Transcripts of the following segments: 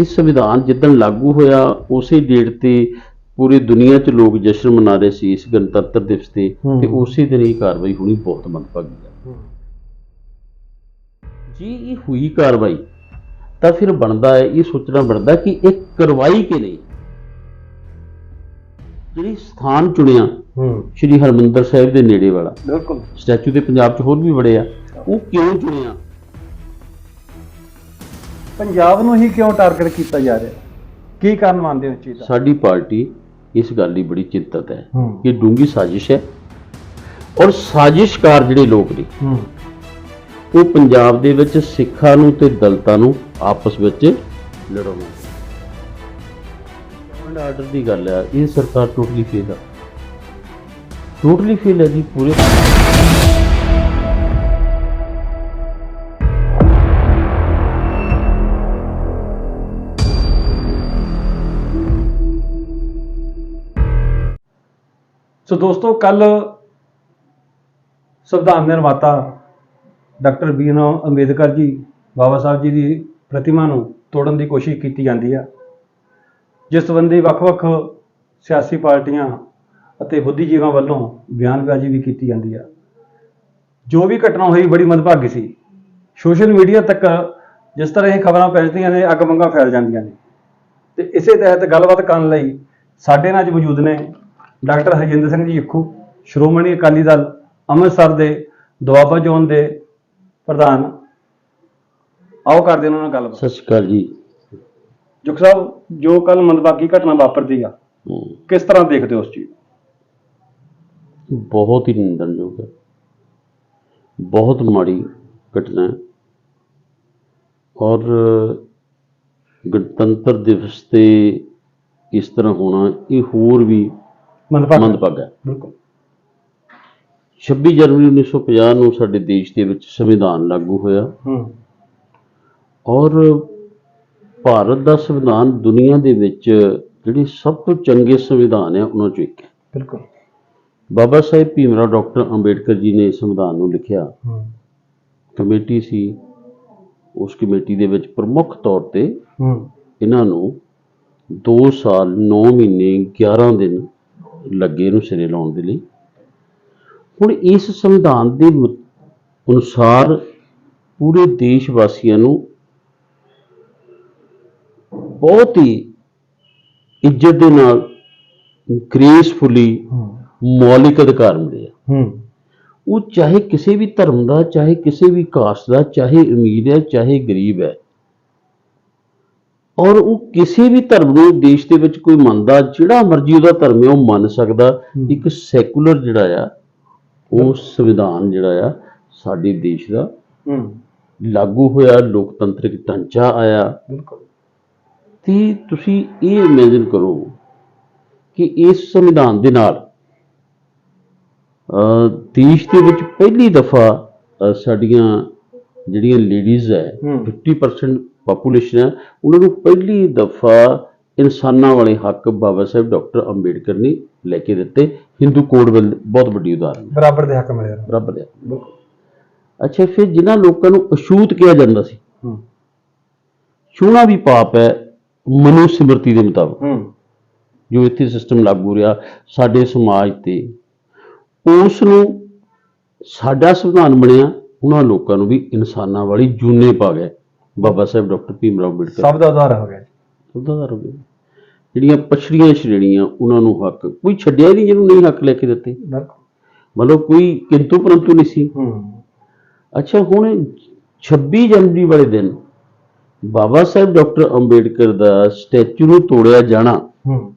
ਤੇ ਸੰਵਿਧਾਨ ਜਿੱਦਣ ਲਾਗੂ ਹੋਇਆ ਉਸੇ ਡੇਟ ਤੇ ਪੂਰੀ ਦੁਨੀਆ 'ਚ ਲੋਕ ਜਸ਼ਨ ਮਨਾ ਰਹੇ ਸੀ ਇਸ ਗਣਤੰਤਰ ਦਿਵਸ ਤੇ। ਹੂੰ। ਤੇ ਉਸੇ ਦਿਨ ਇਹ ਕਾਰਵਾਈ ਹੋਣੀ ਬਹੁਤ ਮੰਦਭਾਗੀ ਹੈ। ਜੀ ਇਹ ਹੋਈ ਕਾਰਵਾਈ ਤਾਂ ਫਿਰ ਬਣਦਾ ਹੈ ਇਹ ਸੋਚਣਾ ਬਣਦਾ ਕਿ ਇਹ ਕਰਵਾਈ ਕਿ ਨਹੀਂ ਜਿਹੜੀ ਸਥਾਨ ਚੁਣਿਆ ਹੂੰ। ਸ਼੍ਰੀ ਹਰਮੰਦਰ ਸਾਹਿਬ ਦੇ ਨੇੜੇ ਵਾਲਾ। ਬਿਲਕੁਲ। ਸਟੈਚੂ ਦੇ ਪੰਜਾਬ 'ਚ ਹੋਰ ਵੀ ਬੜੇ ਆ। ਉਹ ਕਿਉਂ ਚੁਣਿਆ? ਪੰਜਾਬ ਨੂੰ ਹੀ ਕਿਉਂ ਟਾਰਗੇਟ ਕੀਤਾ ਜਾ ਰਿਹਾ? ਕੀ ਕਾਰਨ ਮੰਨਦੇ ਹੋ ਇਸ ਚੀਜ਼ ਦਾ? ਸਾਡੀ ਪਾਰਟੀ ਇਸ ਗੱਲ ਲਈ ਬੜੀ ਚਿੰਤਤ ਹੈ ਹੂੰ। ਕਿ ਡੂੰਗੀ ਸਾਜ਼ਿਸ਼ ਹੈ ਔਰ ਸਾਜ਼ਿਸ਼ਕਾਰ ਜਿਹੜੇ ਲੋਕ ਨੇ ਹੂੰ। ਉਹ ਪੰਜਾਬ ਦੇ ਵਿੱਚ ਸਿੱਖਾਂ ਨੂੰ ਤੇ ਦਲਿਤਾਂ ਨੂੰ ਆਪਸ ਵਿੱਚ ਲੜਾਉਣਾ ਐਂਡ ਆਰਡਰ ਦੀ ਗੱਲ ਹੈ ਇਹ ਸਰਕਾਰ ਟੋਟਲੀ ਫੇਲ ਹੈ ਟੋਟਲੀ ਫੇਲ ਹੈ ਜੀ ਪੂਰੇ ਸੋ ਦੋਸਤੋ ਕੱਲ ਸੰਵਿਧਾਨ ਨਿਰਮਾਤਾ doctor B R Ambedkar ji, ਬਾਬਾ ਸਾਹਿਬ ਜੀ ਦੀ ਪ੍ਰਤਿਮਾ ਨੂੰ ਤੋੜਨ ਦੀ ਕੋਸ਼ਿਸ਼ ਕੀਤੀ ਜਾਂਦੀ ਆ, ਜਿਸ ਸੰਬੰਧੀ ਵੱਖ-ਵੱਖ ਸਿਆਸੀ ਪਾਰਟੀਆਂ ਅਤੇ ਬੁੱਧੀਜੀਵਾਂ ਵੱਲੋਂ ਬਿਆਨਬਾਜ਼ੀ ਵੀ ਕੀਤੀ ਜਾਂਦੀ ਆ। ਜੋ ਵੀ ਘਟਨਾ ਹੋਈ, ਬੜੀ ਮੰਦਭਾਗੀ ਸੀ। ਸੋਸ਼ਲ ਮੀਡੀਆ ਤੱਕ ਜਿਸ ਤਰ੍ਹਾਂ ਇਹ ਖਬਰਾਂ ਪਹੁੰਚਦੀਆਂ ਨੇ ਅੱਗ ਮੰਗਾ ਫੈਲ ਜਾਂਦੀਆਂ ਨੇ। ਤੇ ਇਸੇ ਤਹਿਤ ਗੱਲਬਾਤ ਕਰਨ ਲਈ ਸਾਡੇ ਨਾਲ ਅੱਜ ਮੌਜੂਦ ਨੇ ਡਾਕਟਰ ਹਰਜਿੰਦਰ ਸਿੰਘ ਜੀ ਇੱਖੂ ਸ਼੍ਰੋਮਣੀ ਅਕਾਲੀ ਦਲ ਅੰਮ੍ਰਿਤਸਰ ਦੇ ਦੁਆਬਾ ਜ਼ੋਨ ਦੇ ਪ੍ਰਧਾਨ। ਆਓ ਕਰਦੇ ਉਹਨਾਂ ਨਾਲ ਗੱਲਬਾਤ। ਸਤਿ ਸ਼੍ਰੀ ਅਕਾਲ ਜੀ। ਜੁਗ ਸਾਹਿਬ ਜੋ ਕੱਲ ਮੰਦਭਾਗੀ ਘਟਨਾ ਵਾਪਰਦੀ ਆ ਕਿਸ ਤਰ੍ਹਾਂ ਦੇਖਦੇ ਹੋ ਉਸ ਚੀਜ਼? ਬਹੁਤ ਹੀ ਨਿੰਦਣਯੋਗ ਹੈ। ਬਹੁਤ ਮਾੜੀ ਘਟਨਾ ਹੈ। ਔਰ ਗਣਤੰਤਰ ਦਿਵਸ ਤੇ ਇਸ ਤਰ੍ਹਾਂ ਹੋਣਾ ਇਹ ਹੋਰ ਵੀ ਮੰਦਭਾਗਾ। ਬਿਲਕੁਲ। 26 ਜਨਵਰੀ 1950 ਨੂੰ ਸਾਡੇ ਦੇਸ਼ ਦੇ ਵਿੱਚ ਸੰਵਿਧਾਨ ਲਾਗੂ ਹੋਇਆ। ਹੂੰ। ਔਰ ਭਾਰਤ ਦਾ ਸੰਵਿਧਾਨ ਦੁਨੀਆ ਦੇ ਵਿੱਚ ਜਿਹੜੇ ਸਭ ਤੋਂ ਚੰਗੇ ਸੰਵਿਧਾਨ ਹੈ ਉਹਨਾਂ ਚੋਂ ਇੱਕ ਹੈ। ਬਿਲਕੁਲ। ਬਾਬਾ ਸਾਹਿਬ ਭੀਮਰਾਓ ਡਾਕਟਰ ਅੰਬੇਡਕਰ ਜੀ ਨੇ ਸੰਵਿਧਾਨ ਨੂੰ ਲਿਖਿਆ। ਹੂੰ। ਕਮੇਟੀ ਸੀ। ਉਸ ਕਮੇਟੀ ਦੇ ਵਿੱਚ ਪ੍ਰਮੁੱਖ ਤੌਰ ਤੇ ਹੂੰ। ਇਹਨਾਂ ਨੂੰ 2 ਸਾਲ 9 ਮਹੀਨੇ 11 ਦਿਨ ਲੱਗੇ ਇਹਨੂੰ ਸਿਰੇ ਲਾਉਣ ਦੇ ਲਈ। ਹੁਣ ਇਸ ਸੰਵਿਧਾਨ ਦੇ ਅਨੁਸਾਰ ਪੂਰੇ ਦੇਸ਼ ਵਾਸੀਆਂ ਨੂੰ ਬਹੁਤ ਹੀ ਇੱਜ਼ਤ ਦੇ ਨਾਲ ਗ੍ਰੇਸਫੁਲੀ ਮੌਲਿਕ ਅਧਿਕਾਰ ਮਿਲੇ ਆ। ਹੂੰ। ਉਹ ਚਾਹੇ ਕਿਸੇ ਵੀ ਧਰਮ ਦਾ ਚਾਹੇ ਕਿਸੇ ਵੀ ਕਾਸਟ ਦਾ ਚਾਹੇ ਅਮੀਰ ਹੈ ਚਾਹੇ ਗਰੀਬ ਹੈ ਔਰ ਉਹ ਕਿਸੇ ਵੀ ਧਰਮ ਨੂੰ ਦੇਸ਼ ਦੇ ਵਿੱਚ ਕੋਈ ਮੰਨਦਾ ਜਿਹੜਾ ਮਰਜ਼ੀ ਉਹਦਾ ਧਰਮ ਹੈ ਉਹ ਮੰਨ ਸਕਦਾ। ਇੱਕ ਸੈਕੂਲਰ ਜਿਹੜਾ ਆ ਉਹ ਸੰਵਿਧਾਨ ਜਿਹੜਾ ਆ ਸਾਡੇ ਦੇਸ਼ ਦਾ ਲਾਗੂ ਹੋਇਆ ਲੋਕਤੰਤਰਿਕ ਢਾਂਚਾ ਆਇਆ ਬਿਲਕੁਲ ਤੇ ਤੁਸੀਂ ਇਹ ਇਮੇਜਿਨ ਕਰੋ ਕਿ ਇਸ ਸੰਵਿਧਾਨ ਦੇ ਨਾਲ ਅ, ਦੇਸ਼ ਦੇ ਵਿੱਚ ਪਹਿਲੀ ਦਫਾ ਸਾਡੀਆਂ ਜਿਹੜੀਆਂ ਲੇਡੀਜ਼ ਹੈ ਹੂੰ। 50% ਪਾਪੂਲੇਸ਼ਨ ਹੈ ਉਹਨਾਂ ਨੂੰ ਪਹਿਲੀ ਦਫਾ ਇਨਸਾਨਾਂ ਵਾਲੇ ਹੱਕ ਬਾਬਾ ਸਾਹਿਬ ਡਾਕਟਰ ਅੰਬੇਡਕਰ ਨੇ ਲੈ ਕੇ ਦਿੱਤੇ। ਹਿੰਦੂ ਕੋਡ ਵੱਲ ਬਹੁਤ ਵੱਡੀ ਉਦਾਹਰਨ ਹੈ। ਬਰਾਬਰ ਦੇ ਹੱਕ ਮਿਲੇ ਬਰਾਬਰ ਬਿਲਕੁਲ ਅੱਛਾ ਫਿਰ ਜਿਨ੍ਹਾਂ ਲੋਕਾਂ ਨੂੰ ਅਛੂਤ ਕਿਹਾ ਜਾਂਦਾ ਸੀ ਛੂਣਾ ਵੀ ਪਾਪ ਹੈ ਮਨੂ ਸਿਮਰਤੀ ਦੇ ਮੁਤਾਬਕ। ਜੋ ਇੱਥੇ ਸਿਸਟਮ ਲਾਗੂ ਰਿਹਾ ਸਾਡੇ ਸਮਾਜ ਤੇ ਉਸ ਨੂੰ ਸਾਡਾ ਸੰਵਿਧਾਨ ਬਣਿਆ ਉਹਨਾਂ ਲੋਕਾਂ ਨੂੰ ਵੀ ਇਨਸਾਨਾਂ ਵਾਲੀ ਜੂਨੇ ਪਾ ਗਏ ਬਾਬਾ ਸਾਹਿਬ ਡਾਕਟਰ ਭੀਮ ਰਾਓ ਅੰਬੇਡਕਰ। ਸਭ ਦਾ ਉਦਾਹਰ ਹੋ ਗਿਆ ਸੁਧਾਰ ਹੋ ਗਏ ਜਿਹੜੀਆਂ ਪਛੜੀਆਂ ਸ਼੍ਰੇਣੀਆਂ ਉਹਨਾਂ ਨੂੰ ਹੱਕ। ਕੋਈ ਛੱਡਿਆ ਨਹੀਂ ਜਿਹਨੂੰ ਨਹੀਂ ਹੱਕ ਲੈ ਕੇ ਦਿੱਤੇ। ਬਿਲਕੁਲ। ਮਤਲਬ ਕੋਈ ਕਿੰਤੂ ਪਰੰਤੂ ਨਹੀਂ ਸੀ। ਹੂੰ। ਅੱਛਾ ਹੁਣ 26 ਜਨਵਰੀ ਵਾਲੇ ਦਿਨ ਬਾਬਾ ਸਾਹਿਬ ਡਾਕਟਰ ਅੰਬੇਡਕਰ ਦਾ ਸਟੈਚੂ ਨੂੰ ਤੋੜਿਆ ਜਾਣਾ। ਹੂੰ।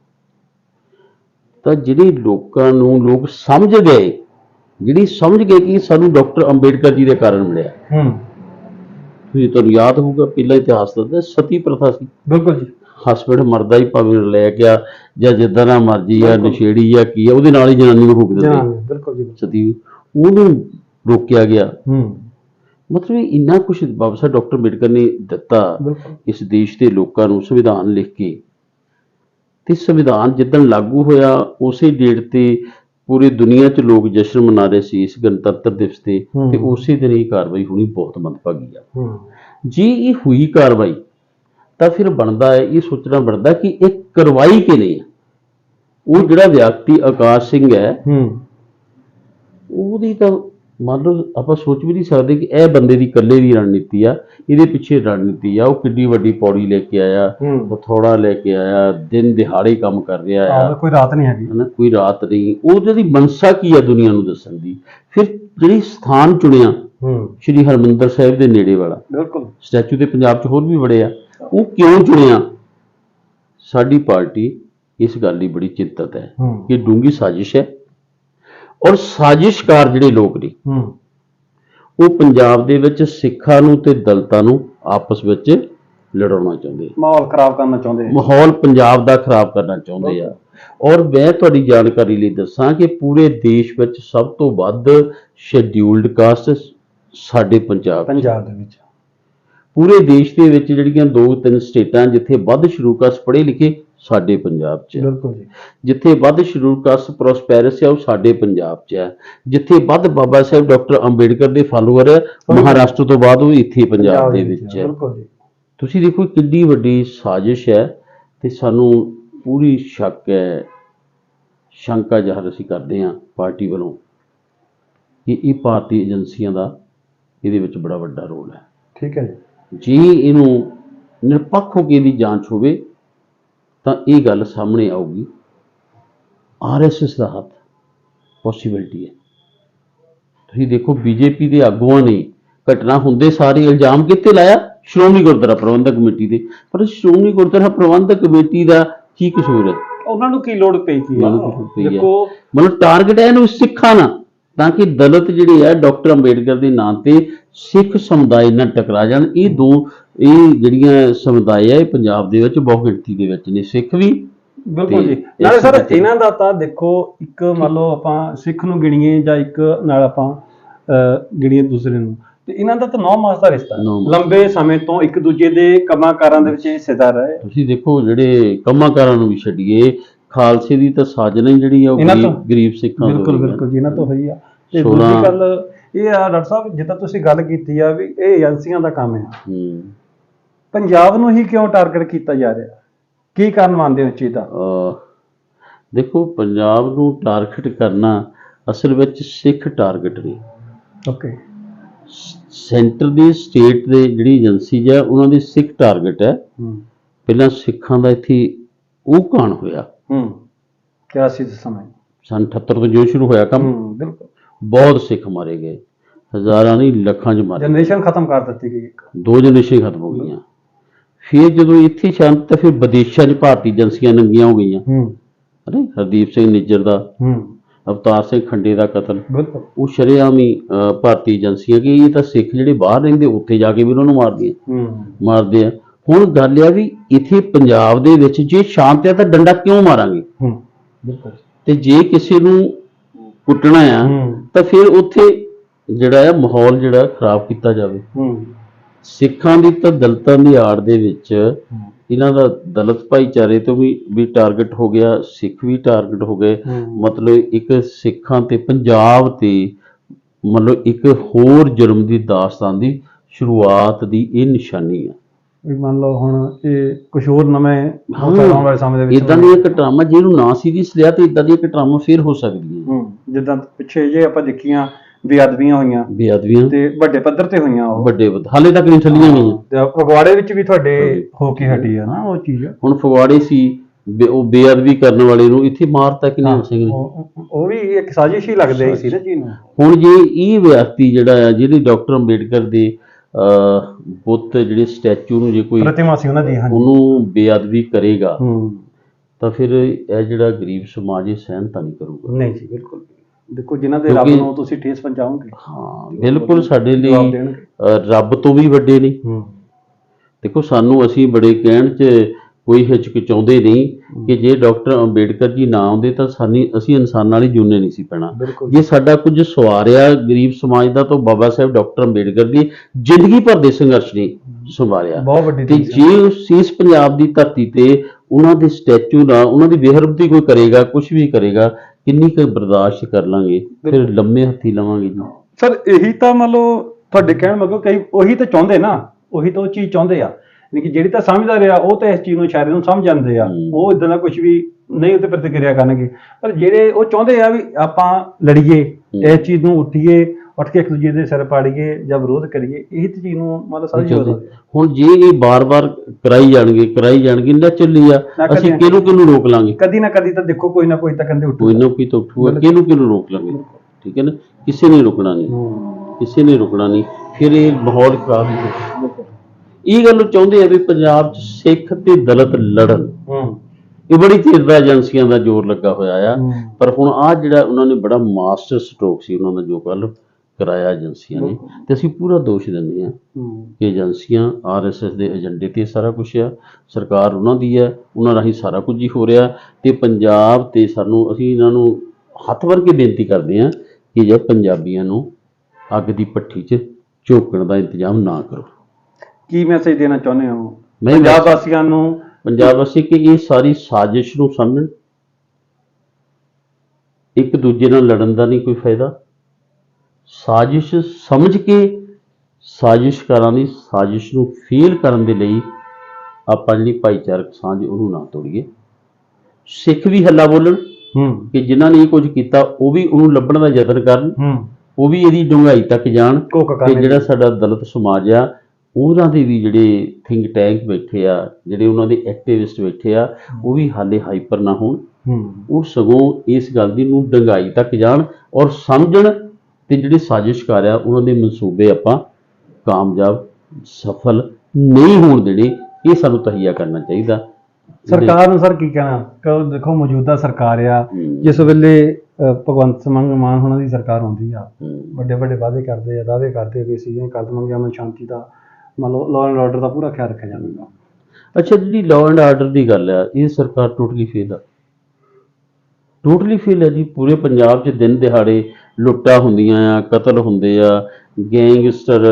ਤਾਂ ਜਿਹੜੇ ਲੋਕਾਂ ਨੂੰ ਲੋਕ ਸਮਝ ਗਏ ਜਿਹੜੀ ਸਮਝ ਗਏ ਕਿ ਸਾਨੂੰ ਡਾਕਟਰ ਅੰਬੇਡਕਰ ਜੀ ਦੇ ਕਾਰਨ ਮਿਲਿਆ। ਹੂੰ। ਤੁਸੀਂ ਤੁਹਾਨੂੰ ਯਾਦ ਹੋਊਗਾ ਪਹਿਲਾ ਇਤਿਹਾਸ ਦੱਸਦਾ ਸਤੀ ਪ੍ਰਥਾ ਸੀ। ਬਿਲਕੁਲ ਜੀ। ਹਸਬੰਡ ਮਰਦਾ ਹੀ ਭਾਵੇਂ ਲੈ ਗਿਆ ਜਾਂ ਜਿੱਦਾਂ ਦਾ ਮਰਜ਼ੀ ਆ। ਨਸ਼ੇੜੀ ਜਾਂ ਕੀ ਆ ਉਹਦੇ ਨਾਲ ਹੀ ਜਨਾਨੀ ਨੂੰ ਫੂਕ ਦਿੰਦੇ। ਬਿਲਕੁਲ ਜੀ। ਸਤੀ ਉਹਨੂੰ ਰੋਕਿਆ ਗਿਆ। ਹੂੰ। ਮਤਲਬ ਇੰਨਾ ਕੁਝ ਬਾਬਾ ਸਾਹਿਬ ਡਾਕਟਰ ਅੰਬੇਡਕਰ ਨੇ ਦਿੱਤਾ ਇਸ ਦੇਸ਼ ਦੇ ਲੋਕਾਂ ਨੂੰ ਸੰਵਿਧਾਨ ਲਿਖ ਕੇ। ਤੇ ਸੰਵਿਧਾਨ ਜਿੱਦਣ ਲਾਗੂ ਹੋਇਆ ਉਸੇ ਡੇਟ ਤੇ ਪੂਰੀ ਦੁਨੀਆ 'ਚ ਲੋਕ ਜਸ਼ਨ ਮਨਾ ਰਹੇ ਸੀ ਇਸ ਗਣਤੰਤਰ ਦਿਵਸ ਤੇ। ਤੇ ਉਸੇ ਦਿਨ ਇਹ ਕਾਰਵਾਈ ਹੋਣੀ ਬਹੁਤ ਮੰਦਭਾਗੀ ਆ ਜੇ ਇਹ ਹੋਈ ਕਾਰਵਾਈ ਤਾਂ ਫਿਰ ਬਣਦਾ ਹੈ ਇਹ ਸੋਚਣਾ ਬਣਦਾ ਕਿ ਇਹ ਕਰਵਾਈ ਕਿ ਨਹੀਂ। ਉਹ ਜਿਹੜਾ ਵਿਅਕਤੀ ਆਕਾਸ਼ ਸਿੰਘ ਹੈ ਹੂੰ ਉਹਦੀ ਤਾਂ ਮੰਨ ਲਓ ਆਪਾਂ ਸੋਚ ਵੀ ਨਹੀਂ ਸਕਦੇ ਕਿ ਇਹ ਬੰਦੇ ਦੀ ਇਕੱਲੇ ਦੀ ਰਣਨੀਤੀ ਆ ਇਹਦੇ ਪਿੱਛੇ ਰਣਨੀਤੀ ਆ ਉਹ ਕਿੱਡੀ ਵੱਡੀ ਪੌੜੀ ਲੈ ਕੇ ਆਇਆ ਹਥੌੜਾ ਲੈ ਕੇ ਆਇਆ ਦਿਨ ਦਿਹਾੜੇ ਕੰਮ ਕਰ ਰਿਹਾ ਆ। ਕੋਈ ਰਾਤ ਨਹੀਂ ਹੈਗੀ। ਹਨਾ ਕੋਈ ਰਾਤ ਨਹੀਂ। ਉਹ ਜਿਹੜੀ ਮਨਸਾ ਕੀ ਆ ਦੁਨੀਆ ਨੂੰ ਦੱਸਣ ਦੀ? ਫਿਰ ਜਿਹੜੀ ਸਥਾਨ ਚੁਣਿਆ ਸ਼੍ਰੀ ਹਰਮੰਦਰ ਸਾਹਿਬ ਦੇ ਨੇੜੇ ਵਾਲਾ ਬਿਲਕੁਲ। ਸਟੈਚੂ ਤੇ ਪੰਜਾਬ 'ਚ ਹੋਰ ਵੀ ਬੜੇ ਆ ਉਹ ਕਿਉਂ ਚੁਣਿਆ? ਸਾਡੀ ਪਾਰਟੀ ਇਸ ਗੱਲ ਦੀ ਬੜੀ ਚਿੰਤਤ ਹੂੰ ਕਿ ਡੂੰਗੀ ਸਾਜ਼ਿਸ਼ ਹੈ। ਔਰ ਸਾਜ਼ਿਸ਼ਕਾਰ ਜਿਹੜੇ ਲੋਕ ਨੇ ਹੂੰ। ਉਹ ਪੰਜਾਬ ਦੇ ਵਿੱਚ ਸਿੱਖਾਂ ਨੂੰ ਤੇ ਦਲਿਤਾਂ ਨੂੰ ਆਪਸ ਵਿੱਚ ਲੜਾਉਣਾ ਚਾਹੁੰਦੇ ਮਾਹੌਲ ਖਰਾਬ ਕਰਨਾ ਚਾਹੁੰਦੇ ਮਾਹੌਲ ਪੰਜਾਬ ਦਾ ਖਰਾਬ ਕਰਨਾ ਚਾਹੁੰਦੇ ਆ। ਔਰ ਮੈਂ ਤੁਹਾਡੀ ਜਾਣਕਾਰੀ ਲਈ ਦੱਸਾਂ ਕਿ ਪੂਰੇ ਦੇਸ਼ ਵਿੱਚ ਸਭ ਤੋਂ ਵੱਧ ਸ਼ੈਡਿਊਲਡ ਕਾਸਟ ਸਾਡੇ ਪੰਜਾਬ ਪੰਜਾਬ ਦੇ ਵਿੱਚ। ਪੂਰੇ ਦੇਸ਼ ਦੇ ਵਿੱਚ ਜਿਹੜੀਆਂ ਦੋ ਤਿੰਨ ਸਟੇਟਾਂ ਜਿੱਥੇ ਵੱਧ ਸ਼ਡਿਊਲ ਕਾਸਟ ਪੜ੍ਹੇ ਲਿਖੇ ਸਾਡੇ ਪੰਜਾਬ 'ਚ ਹੈ। ਬਿਲਕੁਲ ਜੀ। ਜਿੱਥੇ ਵੱਧ ਸ਼ਡਿਊਲ ਕਾਸਟ ਪ੍ਰੋਸਪੈਰਸ ਹੈ ਉਹ ਸਾਡੇ ਪੰਜਾਬ 'ਚ ਹੈ। ਜਿੱਥੇ ਵੱਧ ਬਾਬਾ ਸਾਹਿਬ ਡਾਕਟਰ ਅੰਬੇਡਕਰ ਦੇ ਫਾਲੋਅਰ ਹੈ ਮਹਾਰਾਸ਼ਟਰ ਤੋਂ ਬਾਅਦ ਉਹ ਇੱਥੇ ਪੰਜਾਬ ਦੇ ਵਿੱਚ ਹੈ। ਬਿਲਕੁਲ ਜੀ। ਤੁਸੀਂ ਦੇਖੋ ਕਿੰਨੀ ਵੱਡੀ ਸਾਜ਼ਿਸ਼ ਹੈ ਤੇ ਸਾਨੂੰ ਪੂਰੀ ਸ਼ੱਕ ਹੈ ਸ਼ੰਕਾ ਜ਼ਾਹਰ ਅਸੀਂ ਕਰਦੇ ਹਾਂ ਪਾਰਟੀ ਵੱਲੋਂ ਕਿ ਇਹ ਭਾਰਤੀ ਏਜੰਸੀਆਂ ਦਾ ਇਹਦੇ ਵਿੱਚ ਬੜਾ ਵੱਡਾ ਰੋਲ ਹੈ। ਠੀਕ ਹੈ ਜੀ। ਜੇ ਇਹਨੂੰ ਨਿਰਪੱਖ ਹੋ ਕੇ ਇਹਦੀ ਜਾਂਚ ਹੋਵੇ ਤਾਂ ਇਹ ਗੱਲ ਸਾਹਮਣੇ ਆਊਗੀ। ਆਰਐਸਐਸ ਦਾ ਹੱਥ ਪੋਸਿਬਿਲਿਟੀ ਹੈ। ਤੁਸੀਂ ਦੇਖੋ ਬੀਜੇਪੀ ਦੇ ਆਗੂਆਂ ਨੇ ਘਟਨਾ ਹੁੰਦੇ ਸਾਰੇ ਇਲਜ਼ਾਮ ਕਿੱਥੇ ਲਾਇਆ? ਸ਼੍ਰੋਮਣੀ ਗੁਰਦੁਆਰਾ ਪ੍ਰਬੰਧਕ ਕਮੇਟੀ ਦੇ। ਪਰ ਸ਼੍ਰੋਮਣੀ ਗੁਰਦੁਆਰਾ ਪ੍ਰਬੰਧਕ ਕਮੇਟੀ ਦਾ ਕੀ ਕਸੂਰ ਹੈ? ਉਹਨਾਂ ਨੂੰ ਕੀ ਲੋੜ ਪਈ ਹੈ? ਦੇਖੋ ਮਤਲਬ ਟਾਰਗੇਟ ਹੈ ਇਹਨੂੰ ਸਿੱਖਾਂ ਨਾਲ। ਤਾਂ ਕਿ ਦਲਿਤ ਜਿਹੜੇ ਹੈ ਡਾਕਟਰ ਅੰਬੇਡਕਰ ਦੇ ਨਾਂ ਤੇ ਸਿੱਖ ਸਮੁਦਾਇ ਨਾਲ ਟਕਰਾ ਜਾਣ। ਇਹ ਦੋ ਇਹ ਜਿਹੜੀਆਂ ਸਮੁਦਾਇ ਹੈ ਇਹ ਪੰਜਾਬ ਦੇ ਵਿੱਚ ਬਹੁਤ ਗਿਣਤੀ ਦੇ ਵਿੱਚ ਨੇ। ਸਿੱਖ ਵੀ ਬਿਲਕੁਲ ਜੀ। ਨਾਲੇ ਸਰ ਇਹਨਾਂ ਦਾ ਤਾਂ ਦੇਖੋ ਇੱਕ ਮੰਨ ਲਓ ਆਪਾਂ ਸਿੱਖ ਨੂੰ ਗਿਣੀਏ ਜਾਂ ਇੱਕ ਨਾਲ ਆਪਾਂ ਗਿਣੀਏ ਦੂਸਰੇ ਨੂੰ ਤੇ ਇਹਨਾਂ ਦਾ ਤਾਂ ਨੌ ਮਾਸ ਦਾ ਰਿਸ਼ਤਾ ਹੈ। ਲੰਬੇ ਸਮੇਂ ਤੋਂ ਇੱਕ ਦੂਜੇ ਦੇ ਕੰਮਾਂ ਕਾਰਾਂ ਦੇ ਵਿੱਚ ਹਿੱਸੇਦਾਰ ਰਹੇ। ਤੁਸੀਂ ਦੇਖੋ ਜਿਹੜੇ ਕੰਮਾਂਕਾਰਾਂ ਨੂੰ ਵੀ ਛੱਡੀਏ ਖਾਲਸੇ ਦੀ ਤਾਂ ਸਾਜਨਾ ਹੀ ਜਿਹੜੀ ਆ ਉਹ ਇਹਨਾਂ ਗਰੀਬ ਤੋਂ- ਗਰੀਬ ਸਿੱਖਾਂ ਤੋਂ ਬਿਲਕੁਲ ਹੋਈ ਆ। ਬਿਲਕੁਲ ਜੀ ਇਹਨਾਂ ਤੋਂ ਹੋਈ ਆ। ਤੇ ਸੋਲਾਂ- ਦੂਜੀ ਗੱਲ ਇਹ ਆ ਡਾਕਟਰ ਸਾਹਿਬ ਜਿੱਦਾਂ ਤੁਸੀਂ ਗੱਲ ਕੀਤੀ ਆ ਵੀ ਇਹ ਏਜੰਸੀਆਂ ਦਾ ਕੰਮ ਆ। ਹੂੰ। ਪੰਜਾਬ ਨੂੰ ਹੀ ਕਿਉਂ ਟਾਰਗੇਟ ਕੀਤਾ ਜਾ ਰਿਹਾ? ਕੀ ਕਾਰਨ ਮੰਨਦੇ ਹੋ ਇਸ ਚੀਜ਼ ਦਾ? ਅਹ ਦੇਖੋ ਪੰਜਾਬ ਨੂੰ ਟਾਰਗੇਟ ਕਰਨਾ ਅਸਲ ਵਿੱਚ ਸਿੱਖ ਟਾਰਗੇਟ ਨਹੀਂ ਓਕੇ ਸੈਂਟਰ ਦੀ ਸਟੇਟ ਦੇ ਜਿਹੜੀ ਏਜੰਸੀ ਹੈ ਉਹਨਾਂ ਦੀ ਸਿੱਖ ਟਾਰਗੇਟ ਹੈ। ਹੂੰ। ਪਹਿਲਾਂ ਸਿੱਖਾਂ ਦਾ ਇੱਥੇ ਉਹ ਕਾਣ ਹੋਇਆ। ਹੂੰ 84 ਦੇ ਸਮੇਂ। ਸਨ 78 ਤੋਂ ਜੋ ਸ਼ੁਰੂ ਹੋਇਆ ਕੰਮ ਹੂੰ ਬਿਲਕੁਲ। ਬਹੁਤ ਸਿੱਖ ਮਾਰੇ ਗਏ। ਹਜ਼ਾਰਾਂ ਨਹੀਂ ਲੱਖਾਂ ਚ ਮਾਰੇ ਜਨਰੇਸ਼ਨ ਖਤਮ ਕਰ ਦਿੱਤੀ ਗਈ ਇੱਕ। ਦੋ ਜਨਰੇਸ਼ਨ ਖਤਮ ਹੋ ਗਈਆਂ। ਫਿਰ ਜਦੋਂ ਇੱਥੇ ਸ਼ਾਂਤ ਤਾਂ ਫਿਰ ਵਿਦੇਸ਼ਾਂ 'ਚ ਭਾਰਤੀ ਏਜੰਸੀਆਂ ਨੰਗੀਆਂ ਹੋ ਗਈਆਂ। ਹੂੰ। ਅਰੇ ਹਰਦੀਪ ਸਿੰਘ ਨਿੱਜਰ ਦਾ ਹੂੰ। ਅਵਤਾਰ ਸਿੰਘ ਖੰਡੇ ਦਾ ਕਤਲ। ਬਿਲਕੁਲ। ਉਹ ਸ਼ਰੇਆਮ ਹੀ ਅਹ, ਭਾਰਤੀ ਏਜੰਸੀਆਂ ਕਿ ਇਹ ਤਾਂ ਸਿੱਖ ਜਿਹੜੇ ਬਾਹਰ ਰਹਿੰਦੇ ਉੱਥੇ ਜਾ ਕੇ ਵੀ ਉਹਨਾਂ ਨੂੰ ਮਾਰਦੀਆਂ। ਹੂੰ। ਮਾਰਦੇ ਆ। ਹੁਣ ਗੱਲ ਆ ਵੀ ਇੱਥੇ ਪੰਜਾਬ ਦੇ ਵਿੱਚ ਜੇ ਸ਼ਾਂਤ ਆ ਤਾਂ ਡੰਡਾ ਕਿਉਂ ਮਾਰਾਂਗੇ? ਹੂੰ ਬਿਲਕੁਲ। ਤੇ ਜੇ ਕਿਸੇ ਨੂੰ ਕੁੱਟਣਾ ਆ ਤਾਂ ਫਿਰ ਉੱਥੇ ਜਿਹੜਾ ਆ ਮਾਹੌਲ ਜਿਹੜਾ ਖਰਾਬ ਕੀਤਾ ਜਾਵੇ। ਹੂੰ। ਸਿੱਖਾਂ ਦੀ ਤਾਂ ਦਲਿਤਾਂ ਦੀ ਆੜ ਦੇ ਵਿੱਚ ਇਹਨਾਂ ਦਾ ਦਲਿਤ ਭਾਈਚਾਰੇ ਤੋਂ ਵੀ ਵੀ ਟਾਰਗੇਟ ਹੋ ਗਿਆ ਸਿੱਖ ਵੀ ਟਾਰਗੇਟ ਹੋ ਗਏ। ਮਤਲਬ ਇੱਕ ਸਿੱਖਾਂ ਤੇ ਪੰਜਾਬ ਤੇ ਮਤਲਬ ਇੱਕ ਹੋਰ ਜੁਰਮ ਦੀ ਦਾਸਤਾਨ ਦੀ ਸ਼ੁਰੂਆਤ ਦੀ ਇਹ ਨਿਸ਼ਾਨੀ ਆ। ਵੀ ਮੰਨ ਲਓ ਹੁਣ ਇਹ ਕੁਝ ਹੋਰ ਨਵੇਂ ਹਾਂ। ਆਉਣ ਵਾਲੇ ਸਮੇਂ ਦੇ ਵਿੱਚ ਇਦਾਂ ਦੀਆਂ ਘਟਨਾਵਾਂ ਜਿਹਨੂੰ ਨਾ ਸੀਰੀਅਸ ਲਿਆ ਤੇ ਇਦਾਂ ਦੀਆਂ ਘਟਨਾਵਾਂ ਫੇਰ ਹੋ ਸਕਦੀਆਂ ਹੂੰ। ਜਿੱਦਾਂ ਪਿੱਛੇ ਜੇ ਆਪਾਂ ਦੇਖੀਆਂ ਬੇਅਦਬੀਆਂ ਹੋਈਆਂ ਬੇਅਦਬੀਆਂ। ਤੇ ਵੱਡੇ ਪੱਧਰ ਤੇ ਹੋਈਆਂ ਉਹ। ਵੱਡੇ ਹਾਲੇ ਤੱਕ ਨਹੀਂ ਥੱਲੀਆਂ ਗਈਆਂ ਤੇ ਫਗਵਾੜੇ ਵਿੱਚ ਵੀ ਤੁਹਾਡੇ ਹੋ। ਕੇ ਹਟੀ ਆ ਨਾ ਉਹ ਚੀਜ਼। ਹੁਣ ਫਗਵਾੜੇ ਸੀ ਉਹ ਬੇਅਦਬੀ ਕਰਨ ਵਾਲੇ ਨੂੰ ਇੱਥੇ ਮਾਰਤਾ ਕਿ ਨਿਹੰਗ ਸਿੰਘ ਨੇ? ਉਹ ਵੀ ਇੱਕ ਸਾਜ਼ਿਸ਼ ਹੀ ਲੱਗਦਾ ਸੀ ਨਾ ਜੀ ਨੂੰ। ਹੁਣ ਜੇ ਇਹ ਵਿਅਕਤੀ ਜਿਹੜਾ ਆ ਜਿਹਦੇ ਡਾਕਟਰ ਅੰਬੇਡਕਰ ਦੇ ਬੁੱਤ ਜਿਹੜੇ ਸਟੈਚੂ ਨੂੰ ਜੇ ਕੋਈ ਪ੍ਰਤਿਮਾ ਸੀ ਉਹਨਾਂ ਦੀ ਹਾਂਜੀ। ਉਹਨੂੰ ਬੇਅਦਬੀ ਕਰੇਗਾ ਹੂੰ। ਤਾਂ ਫਿਰ ਇਹ ਜਿਹੜਾ ਗਰੀਬ ਸਮਾਜ ਇਹ ਸਹਿਣ ਤਾਂ ਨਹੀਂ ਕਰੂਗਾ। ਨਹੀਂ ਜੀ ਬਿਲਕੁਲ। ਦੇਖੋ ਜਿਨ੍ਹਾਂ ਦੇ ਰੱਬ ਨੂੰ ਤੁਸੀਂ ਠੇਸ ਪਹੁੰਚਾਓਗੇ ਹਾਂ ਬਿਲਕੁਲ ਸਾਡੇ ਲਈ ਰੱਬ ਤੋਂ ਵੀ ਵੱਡੇ ਨੇ। ਹੂੰ। ਦੇਖੋ ਸਾਨੂੰ ਅਸੀਂ ਬੜੇ ਕਹਿਣ 'ਚ ਕੋਈ ਹਿਚਕਿਚਾਉਂਦੇ ਨਹੀਂ। ਕਿ ਜੇ ਡਾਕਟਰ ਅੰਬੇਡਕਰ ਜੀ ਨਾ ਆਉਂਦੇ ਤਾਂ ਸਾਨੀ ਅਸੀਂ ਇਨਸਾਨਾਂ ਵਾਲੀ ਜੂਨੇ ਨਹੀਂ ਸੀ ਪੈਣਾ। ਬਿਲਕੁਲ ਜੇ ਸਾਡਾ ਕੁਝ ਸਵਾਰਿਆ ਗਰੀਬ ਸਮਾਜ ਦਾ ਤਾਂ ਬਾਬਾ ਸਾਹਿਬ ਡਾਕਟਰ ਅੰਬੇਡਕਰ ਦੀ ਜ਼ਿੰਦਗੀ ਭਰ ਦੇ ਸੰਘਰਸ਼ ਨੇ ਸੰਭਾਲਿਆ ਬਹੁਤ ਵੱਡੀ ਤੇ ਚੀਜ਼। ਜੇ ਉਸ ਇਸ ਪੰਜਾਬ ਦੀ ਧਰਤੀ ਤੇ ਉਹਨਾਂ ਦੇ ਸਟੈਚੂ ਦਾ ਉਹਨਾਂ ਦੀ ਬੇਹਰਮਤੀ ਕੋਈ ਕਰੇਗਾ ਕੁਝ ਵੀ ਕਰੇਗਾ ਕਿੰਨੀ ਕੁ ਬਰਦਾਸ਼ਤ ਕਰ ਲਾਂਗੇ ਫਿਰ ਲੰਮੇ ਹੱਥੀ ਲਵਾਂਗੇ ਜੀ। ਸਰ ਇਹੀ ਤਾਂ ਮੰਨ ਲਓ ਤੁਹਾਡੇ ਕਹਿਣ ਮਗਰ ਕਈ ਉਹੀ ਤਾਂ ਚਾਹੁੰਦੇ ਨਾ ਉਹੀ ਤਾਂ ਉਹ ਚੀਜ਼ ਚਾਹੁੰਦੇ ਆ। ਕਿ ਜਿਹੜੀ ਤਾਂ ਸਮਝਦਾ ਰਿਹਾ ਉਹ ਤਾਂ ਇਸ ਚੀਜ਼ ਨੂੰ ਇਸ਼ਾਰੇ ਨੂੰ ਸਮਝ ਜਾਂਦੇ ਆ। ਉਹ ਇਦਾਂ ਦਾ ਕੁਝ ਵੀ ਨਹੀਂ ਉੱਤੇ ਪ੍ਰਤੀਕਿਰਿਆ ਕਰਨਗੇ। ਪਰ ਜਿਹੜੇ ਉਹ ਚਾਹੁੰਦੇ ਆ ਵੀ ਆਪਾਂ ਲੜੀਏ ਇਸ ਚੀਜ਼ ਨੂੰ ਉੱਠੀਏ ਉੱਠ ਕੇ ਇੱਕ ਦੂਜੇ ਦੇ ਸਿਰ ਪਾੜੀਏ ਜਾਂ ਵਿਰੋਧ ਕਰੀਏ ਇਹ ਚੀਜ਼ ਨੂੰ ਮਤਲਬ ਸਮਝ ਹੋ ਹੁਣ ਜੇ ਇਹ ਬਾਰ-ਬਾਰ ਕਰਾਈ ਜਾਣਗੇ ਕਰਾਈ ਜਾਣਗੇ ਨਾ ਚੱਲੀ ਆ ਕਦੇ- ਅਸੀਂ ਕਿਹਨੂੰ ਕਿਹਨੂੰ ਰੋਕ ਲਾਂਗੇ? ਕਦੀ ਨਾ ਕਦੀ ਤਾਂ ਦੇਖੋ ਕੋਈ ਨਾ ਕੋਈ ਤਾਂ ਕਹਿੰਦੇ ਉੱਠੂ ਕੋਈ ਨਾ ਕੋਈ ਤਾਂ ਉੱਠੂਗਾ। ਕਿਹਨੂੰ ਕਿਹਨੂੰ ਰੋਕ ਲਾਂਗੇ? ਠੀਕ ਹੈ ਨਾ? ਕਿਸੇ ਨੇ ਰੁਕਣਾ ਨਹੀਂ। ਕਿਸੇ ਨੇ ਰੁਕਣਾ ਨਹੀਂ। ਫਿਰ ਇਹ ਮਾਹੌਲ ਖਰਾਬ ਹੀ ਇਹ ਗੱਲ ਚਾਹੁੰਦੇ ਆ ਵੀ ਪੰਜਾਬ 'ਚ ਸਿੱਖ ਤੇ ਦਲਿਤ ਲੜਨ। ਇਹ ਬੜੀ ਚਿਰ ਦਾ ਏਜੰਸੀਆਂ ਦਾ ਜ਼ੋਰ ਲੱਗਾ ਹੋਇਆ ਆ। ਪਰ ਹੁਣ ਆ ਜਿਹੜਾ ਉਹਨਾਂ ਨੇ ਬੜਾ ਮਾਸਟਰ ਸਟ੍ਰੋਕ ਸੀ ਉਹਨਾਂ ਦਾ ਜੋ ਕੱਲ ਕਰਾਇਆ ਏਜੰਸੀਆਂ ਨੇ ਤੇ ਅਸੀਂ ਪੂਰਾ ਦੋਸ਼ ਦਿੰਦੇ ਹੂੰ। ਕਿ ਏਜੰਸੀਆਂ ਆਰਐਸਐਸ ਦੇ ਏਜੰਡੇ ਤੇ ਸਾਰਾ ਕੁਝ ਆ ਸਰਕਾਰ ਉਹਨਾਂ ਦੀ ਹੈ ਉਹਨਾਂ ਰਾਹੀਂ ਸਾਰਾ ਕੁਝ ਹੀ ਹੋ ਰਿਹਾ ਤੇ ਪੰਜਾਬ ਤੇ ਸਾਨੂੰ ਅਸੀਂ ਇਹਨਾਂ ਨੂੰ ਹੱਥ ਵਰ ਕੇ ਬੇਨਤੀ ਕਰਦੇ ਹਾਂ ਕਿ ਜੇ ਪੰਜਾਬੀਆਂ ਨੂੰ ਅੱਗ ਦੀ ਭੱਠੀ 'ਚ ਝੋਕਣ ਦਾ ਇੰਤਜ਼ਾਮ ਨਾ ਕਰੋ। ਕੀ ਮੈਸੇਜ ਦੇਣਾ ਚਾਹੁੰਦੇ ਹੋ? ਮੈਂ ਪੰਜਾਬ ਵਾਸੀਆਂ ਨੂੰ ਪੰਜਾਬ ਵਾਸੀ ਕਿ ਇਹ ਸਾਰੀ ਸਾਜ਼ਿਸ਼ ਨੂੰ ਸਮਝਣ। ਇੱਕ ਦੂਜੇ ਨਾਲ ਲੜਨ ਦਾ ਨਹੀਂ ਕੋਈ ਫਾਇਦਾ। ਸਾਜ਼ਿਸ਼ ਸਮਝ ਕੇ ਸਾਜ਼ਿਸ਼ਕਾਰਾਂ ਦੀ ਸਾਜ਼ਿਸ਼ ਨੂੰ ਫੇਲ ਕਰਨ ਦੇ ਲਈ ਆਪਾਂ ਜਿਹੜੀ ਭਾਈਚਾਰਕ ਸਾਂਝ ਉਹਨੂੰ ਨਾ ਤੋੜੀਏ। ਸਿੱਖ ਵੀ ਹੱਲਾ ਬੋਲਣ ਹੂੰ। ਕਿ ਜਿਨ੍ਹਾਂ ਨੇ ਇਹ ਕੁਝ ਕੀਤਾ ਉਹ ਵੀ ਉਹਨੂੰ ਲੱਭਣ ਦਾ ਯਤਨ ਕਰਨ। ਹੂੰ। ਉਹ ਵੀ ਇਹਦੀ ਡੂੰਘਾਈ ਤੱਕ ਜਾਣ ਕੋਕ ਤੇ ਕਰਨੇ ਜਿਹੜਾ ਸਾਡਾ ਦਲਿਤ ਸਮਾਜ ਆ ਉਹਨਾਂ ਦੇ ਵੀ ਜਿਹੜੇ ਥਿੰਕ ਟੈਂਕ ਬੈਠੇ ਆ ਜਿਹੜੇ ਉਹਨਾਂ ਦੇ ਐਕਟਿਵਿਸਟ ਬੈਠੇ ਆ ਉਹ ਵੀ ਹਾਲੇ ਹਾਈਪਰ ਨਾ ਹੋਣ। ਉਹ ਸਗੋਂ ਇਸ ਗੱਲ ਦੀ ਨੂੰ ਡੰਗਾਈ ਤੱਕ ਜਾਣ ਔਰ ਸਮਝਣ ਤੇ ਜਿਹੜੇ ਸਾਜ਼ਿਸ਼ਕਾਰ ਆ ਉਹਨਾਂ ਦੇ ਮਨਸੂਬੇ ਆਪਾਂ ਕਾਮਯਾਬ ਸਫਲ ਨਹੀਂ ਹੋਣ ਦੇਣੇ ਇਹ ਸਾਨੂੰ ਤਹਈਆ ਕਰਨਾ ਚਾਹੀਦਾ। ਸਰਕਾਰ ਨੂੰ ਸਰ ਕੀ ਕਹਿਣਾ? ਕਿ ਦੇਖੋ ਮੌਜੂਦਾ ਸਰਕਾਰ ਆ ਜਿਸ ਵੇਲੇ ਭਗਵੰਤ ਸਿੰਘ ਮਾਨ ਹੋਣਾ ਦੀ ਸਰਕਾਰ ਹੁੰਦੀ ਆ ਵੱਡੇ ਵੱਡੇ ਵਾਅਦੇ ਕਰਦੇ ਆ ਦਾਅਵੇ ਕਰਦੇ ਵੀ ਅਸੀਂ ਇਹ ਕਰ ਦਵਾਂਗੇ ਅਮਨ ਸ਼ਾਂਤੀ ਦਾ ਲਾਅ ਐਂਡ ਆਰਡਰ ਦਾ ਪੂਰਾ ਖਿਆਲ ਰੱਖਿਆ ਜਾਵੇਗਾ। ਅੱਛਾ ਜਿਹੜੀ ਲਾਅ ਐਂਡ ਆਰਡਰ ਦੀ ਗੱਲ ਆ ਇਹ ਸਰਕਾਰ ਟੋਟਲੀ ਫੇਲ ਆ? ਟੋਟਲੀ ਫੇਲ ਹੈ ਜੀ ਪੂਰੇ ਪੰਜਾਬ 'ਚ ਦਿਨ ਦਿਹਾੜੇ ਲੁੱਟਾਂ ਹੁੰਦੀਆਂ ਆ ਕਤਲ ਹੁੰਦੇ ਆ ਗੈਂਗਸਟਰ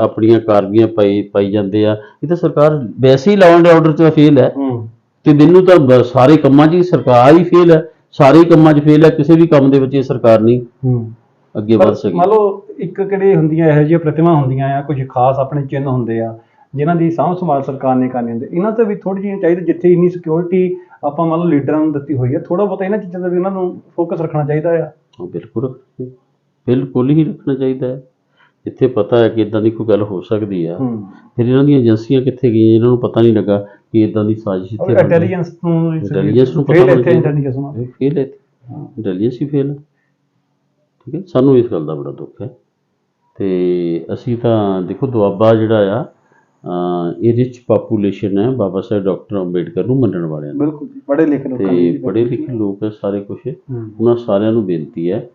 ਆਪਣੀਆਂ ਕਾਰਗੀਆਂ ਪਾਈ ਪਾਈ ਜਾਂਦੇ ਆ। ਇਹ ਤਾਂ ਸਰਕਾਰ ਵੈਸੇ ਹੀ ਲਾਅ ਐਂਡ ਆਰਡਰ 'ਚ ਫੇਲ ਹੈ। ਤੇ ਮੈਨੂੰ ਤਾਂ ਸਾਰੇ ਕੰਮਾਂ 'ਚ ਹੀ ਸਰਕਾਰ ਹੀ ਫੇਲ ਹੈ ਸਾਰੇ ਕੰਮਾਂ 'ਚ ਫੇਲ ਹੈ ਕਿਸੇ ਵੀ ਕੰਮ ਦੇ ਵਿੱਚ ਇਹ ਸਰਕਾਰ ਨਹੀਂ। ਹੂੰ। ਅੱਗੇ ਵਧ ਸਕੀ। ਮੰਨ ਲਓ ਇੱਕ ਕਿਹੜੇ ਹੁੰਦੀਆਂ ਇਹੋ ਜਿਹੀਆਂ ਪ੍ਰਤਿਮਾ ਹੁੰਦੀਆਂ ਆ ਕੁਝ ਖਾਸ ਆਪਣੇ ਚਿੰਨ੍ਹ ਹੁੰਦੇ ਆ ਜਿਨ੍ਹਾਂ ਦੀ ਸਾਂਭ ਸੰਭਾਲ ਸਰਕਾਰ ਨੇ ਕਰਨੀ ਹੁੰਦੀ। ਇਹਨਾਂ ਤੇ ਵੀ ਥੋੜੀ ਜਿਹੀ ਚਾਹੀਦੀ ਜਿੱਥੇ ਇੰਨੀ ਸਿਕਿਉਰਿਟੀ ਆਪਾਂ ਮੰਨ ਲਓ ਲੀਡਰਾਂ ਨੂੰ ਦਿੱਤੀ ਹੋਈ ਹੈ ਥੋੜਾ ਬਹੁਤਾ ਇਹਨਾਂ ਚੀਜ਼ਾਂ ਦਾ ਵੀ ਉਹਨਾਂ ਨੂੰ ਫੋਕਸ ਰੱਖਣਾ ਚਾਹੀਦਾ ਆ। ਹਾਂ ਬਿਲਕੁਲ ਬਿਲਕੁਲ ਹੀ ਰੱਖਣਾ ਚਾਹੀਦਾ ਹੈ। ਜਿੱਥੇ ਪਤਾ ਹੈ ਕਿ ਇਦਾਂ ਦੀ ਕੋਈ ਗੱਲ ਹੋ ਸਕਦੀ ਆ। ਹੂੰ। ਫਿਰ ਇਹਨਾਂ ਦੀਆਂ ਏਜੰਸੀਆਂ ਕਿੱਥੇ ਗਈਆਂ ਇਹਨਾਂ ਨੂੰ ਪਤਾ ਨਹੀਂ ਲੱਗਾ ਕਿ ਇਦਾਂ ਦੀ ਸਾਜ਼ਿਸ਼ ਇੱਥੇ ਬਣ ਰਹੀ ਹੈ। ਇੰਟੈਲੀਜੈਂਸ ਨੂੰ Intelligence ਨੂੰ ਪਤਾ ਇੱਥੇ ਚਾਹੀਦਾ। ਇੰਟੈਲੀਜੈਂਸ ਨੂੰ। ਇਹ ਫੇਲ ਹੈ ਇੰਟੈਲੀਜੈਂਸ ਹੀ। ਫੇਲ ਹੈ। ਠੀਕ ਹੈ ਸਾਨੂੰ ਇਸ ਗੱਲ ਦਾ ਬੜਾ ਦੁੱਖ ਹੈ। ਤੇ ਅਸੀਂ ਤਾਂ ਦੇਖੋ ਦੁਆਬਾ ਜਿਹੜਾ ਆ ਇਹ ਰਿਚ ਪਾਪੂਲੇਸ਼ਨ ਹੈ ਬਾਬਾ ਸਾਹਿਬ ਡਾਕਟਰ ਅੰਬੇਡਕਰ ਨੂੰ ਮੰਨਣ ਵਾਲਿਆਂ ਦੀ ਬਿਲਕੁਲ ਜੀ ਬੜੇ ਲਿਖ ਲੋਕਾਂ ਤੇ ਦੀ ਪੜ੍ਹੇ ਲਿਖੇ ਲੋਕ ਹੈ ਸਾਰੇ ਕੁਛ। ਉਹਨਾਂ ਸਾਰਿਆਂ ਨੂੰ ਬੇਨਤੀ ਹੈ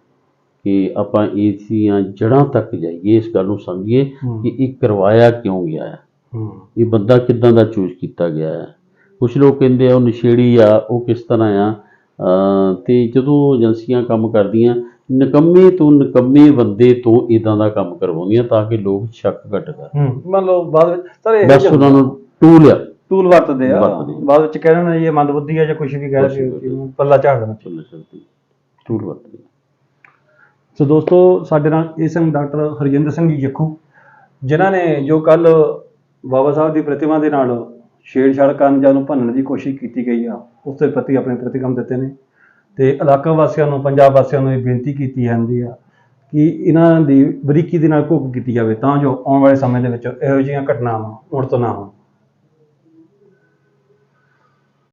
ਕਿ ਆਪਾਂ ਇਸ ਦੀਆਂ ਜੜ੍ਹਾਂ ਤੱਕ ਜਾਈਏ ਇਸ ਗੱਲ ਨੂੰ ਸਮਝੀਏ। ਕਿ ਇਹ ਕਰਵਾਇਆ ਕਿਉਂ ਗਿਆ ਹੈ। ਇਹ ਬੰਦਾ ਕਿੱਦਾਂ ਦਾ ਚੂਜ਼ ਕੀਤਾ ਗਿਆ ਹੈ। ਕੁਝ ਲੋਕ ਕਹਿੰਦੇ ਆ ਉਹ ਨਸ਼ੇੜੀ ਆ ਉਹ ਕਿਸ ਤਰ੍ਹਾਂ ਆ? ਤੇ ਜਦੋਂ ਏਜੰਸੀਆਂ ਕੰਮ ਕਰਦੀਆਂ ਨਕੰਮੇ ਤੋਂ ਨਕੰਮੇ ਬੰਦੇ ਤੋਂ ਇਦਾਂ ਦਾ ਕੰਮ ਕਰਵਾਉਂਦੀਆਂ ਤਾਂ ਕਿ ਲੋਕ ਸ਼ੱਕ ਘੱਟ ਕਰਨ। ਹੂੰ ਮੰਨ ਲਓ ਬਾਅਦ ਵਿੱਚ ਸਰ ਇਹ ਬਸ ਉਹਨਾਂ ਨੂੰ ਟੂਲ ਆ। ਟੂਲ ਵਰਤਦੇ ਆ। ਵਰਤਦੇ ਆ। ਬਾਅਦ ਵਿੱਚ ਕਹਿ ਦੇਣਾ ਇਹ ਮੰਦਬੁੱਧੀ ਆ ਜਾਂ ਕੁਝ ਵੀ ਕਹਿ ਕੁਛ ਵੀ ਰਹੇ ਪੱਲਾ ਝਾੜ ਦੇਣਾ। ਚੱਲ ਚੱਲਦੀ ਟੂਲ ਵਰਤਦੇ ਸੋ ਦੋਸਤੋ ਸਾਡੇ ਨਾਲ ਇਹ ਸਨ ਡਾਕਟਰ ਹਰਜਿੰਦਰ ਸਿੰਘ ਜੀ ਜੱਖੂ ਜਿਨ੍ਹਾਂ ਨੇ ਜੋ ਕੱਲ ਬਾਬਾ ਸਾਹਿਬ ਦੀ ਪ੍ਰਤਿਮਾ ਦੇ ਨਾਲ ਛੇੜਛਾੜ ਕਰਨ ਜਾਂ ਉਹਨੂੰ ਭੰਨਣ ਦੀ ਕੋਸ਼ਿਸ਼ ਕੀਤੀ ਗਈ ਆ ਉਸ ਦੇ ਪ੍ਰਤੀ ਆਪਣੇ ਪ੍ਰਤੀਕਰਮ ਦਿੱਤੇ ਨੇ। ਤੇ ਇਲਾਕਾ ਵਾਸੀਆਂ ਨੂੰ, ਪੰਜਾਬ ਵਾਸੀਆਂ ਨੂੰ ਇਹ ਬੇਨਤੀ ਕੀਤੀ ਜਾਂਦੀ ਆ ਕਿ ਇਹਨਾਂ ਦੀ ਬਰੀਕੀ ਦੇ ਨਾਲ ਘੋਖ ਕੀਤੀ ਜਾਵੇ ਤਾਂ ਜੋ ਆਉਣ ਵਾਲੇ ਸਮੇਂ ਦੇ ਵਿੱਚ ਇਹੋ ਜਿਹੀਆਂ ਘਟਨਾਵਾਂ ਮੁੜ ਤੋਂ ਨਾ ਹੋਣ।